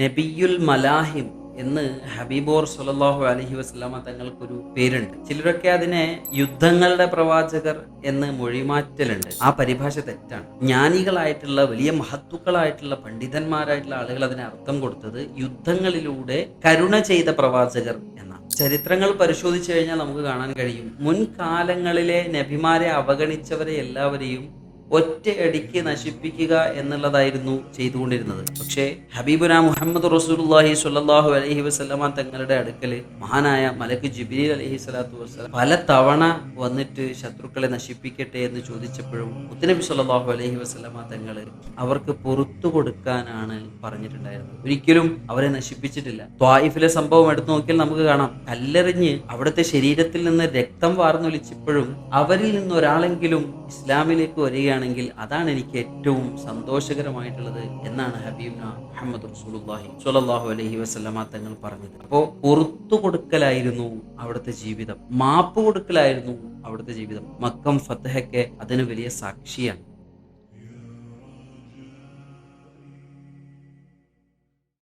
നബിയുൽ മലാഹിം എന്ന് ഹബീബോർ സുലല്ലാഹു അലഹി വസ്ലാമ തങ്ങൾക്കൊരു പേരുണ്ട്. ചിലരൊക്കെ അതിനെ യുദ്ധങ്ങളുടെ പ്രവാചകർ എന്ന് മൊഴിമാറ്റലുണ്ട്. ആ പരിഭാഷ തെറ്റാണ്. ജ്ഞാനികളായിട്ടുള്ള വലിയ മഹത്തുക്കളായിട്ടുള്ള പണ്ഡിതന്മാരായിട്ടുള്ള ആളുകൾ അതിന് അർത്ഥം കൊടുത്തത് യുദ്ധങ്ങളിലൂടെ കരുണ ചെയ്ത പ്രവാചകർ എന്നാണ്. ചരിത്രങ്ങൾ പരിശോധിച്ചു കഴിഞ്ഞാൽ നമുക്ക് കാണാൻ കഴിയും. മുൻകാലങ്ങളിലെ നബിമാരെ അവഗണിച്ചവരെ എല്ലാവരെയും ഒറ്റയടിക്ക് നശിപ്പിക്കുക എന്നുള്ളതായിരുന്നു ചെയ്തുകൊണ്ടിരുന്നത്. പക്ഷേ ഹബീബുന മുഹമ്മദ് റസൂലുള്ളാഹി സ്വല്ലല്ലാഹു അലഹി വസ്ലമ തങ്ങളുടെ അടുക്കൽ മഹാനായ മലക്ക് ജിബ്രീൽ അലഹി സ്വലാത്തു വസ്സലാം പല തവണ വന്നിട്ട് ശത്രുക്കളെ നശിപ്പിക്കട്ടെ എന്ന് ചോദിച്ചപ്പോഴും മുത്തനബി സ്വല്ലല്ലാഹു അലഹി വസല്ലമ തങ്ങൾ അവർക്ക് പുറത്തു കൊടുക്കാനാണ് പറഞ്ഞിട്ടുണ്ടായിരുന്നത്. ഒരിക്കലും അവരെ നശിപ്പിച്ചിട്ടില്ല. ത്വായിഫിലെ സംഭവം എടുത്തു നോക്കിയാൽ നമുക്ക് കാണാം. കല്ലെറിഞ്ഞ് അവിടുത്തെ ശരീരത്തിൽ നിന്ന് രക്തം വാർന്നൊലിച്ചപ്പോഴും അവരിൽ നിന്ന് ഒരാളെങ്കിലും ഇസ്ലാമിലേക്ക് വരികയാണെങ്കിൽ അതാണ് എനിക്ക് ഏറ്റവും സന്തോഷകരമായിട്ടുള്ളത് എന്നാണ് ഹബീബ്ന മുഹമ്മദ് റസൂലുല്ലാഹി സ്വല്ലല്ലാഹു അലഹി വസ്ലമ തങ്ങൾ പറഞ്ഞത്. അപ്പോൾ പുറത്തു കൊടുക്കലായിരുന്നു അവിടുത്തെ ജീവിതം. മാപ്പ് കൊടുക്കലായിരുന്നു അവിടുത്തെ ജീവിതം. മക്കം ഫത്തഹൊക്കെ അതിന് വലിയ സാക്ഷിയാണ്.